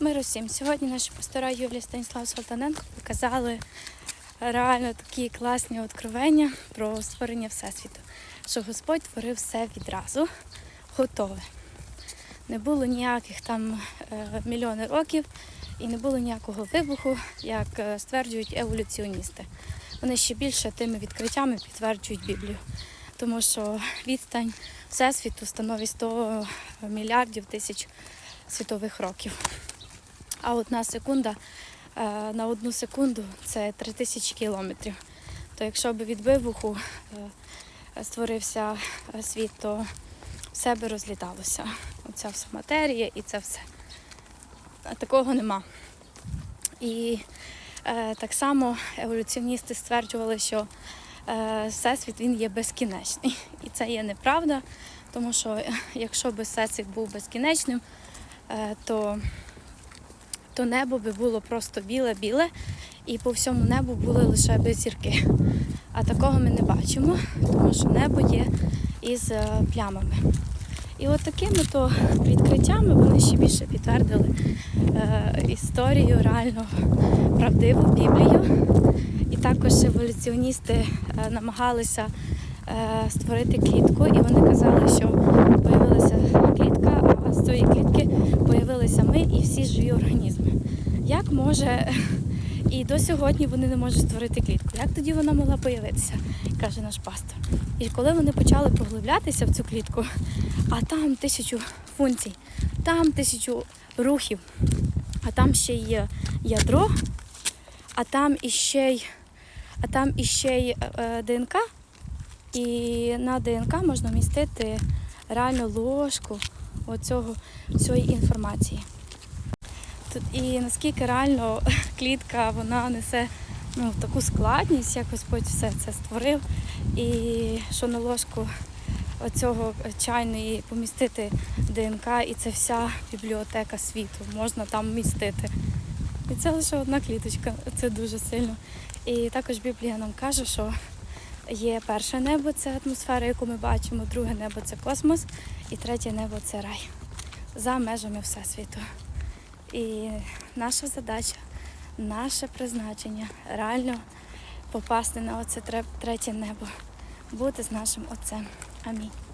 Миру всім. Сьогодні наші пастора Юлія Станіслав Салтаненко показали реально такі класні откровення про створення Всесвіту, що Господь творив все відразу, готове. Не було ніяких там е, мільйони років і не було ніякого вибуху, як е, стверджують еволюціоністи. Вони ще більше тими відкриттями підтверджують Біблію, тому що відстань Всесвіту становить 100 мільярдів тисяч світових років. А одна секунда е, на одну секунду це 3000 кілометрів. То якщо б від вибуху е, створився е, світ, то все би розліталося. Оця вся матерія і це все. А такого нема. І е, так само еволюціоністи стверджували, що е, всесвіт він є безкінечний. І це є неправда, тому що якщо б всесвіт був безкінечним, е, то то небо би було просто біле-біле, і по всьому небу були лише би зірки. А такого ми не бачимо, тому що небо є із е, плямами. І от такими то відкриттями вони ще більше підтвердили е, історію реально правдиву Біблію. І також еволюціоністи е, намагалися е, створити клітку, і вони казали, що появилася клітка, а з цієї клітки появилися ми і всі живі організми. Як може і до сьогодні вони не можуть створити клітку? Як тоді вона могла появитися? каже наш пастор. І коли вони почали поглиблятися в цю клітку, а там тисячу функцій, там тисячу рухів, а там ще є ядро, а там іще й, а там іще й е, ДНК, і на ДНК можна вмістити реально ложку оцього, цієї інформації. І наскільки реально клітка вона несе ну, таку складність, як Господь все це створив, і що на ложку оцього чайної помістити ДНК, і це вся бібліотека світу можна там вмістити. І це лише одна кліточка, це дуже сильно. І також Біблія нам каже, що є перше небо це атмосфера, яку ми бачимо, друге небо це космос, і третє небо це рай за межами Всесвіту. І наша задача, наше призначення реально попасти на оце третє небо, бути з нашим Отцем. Амінь.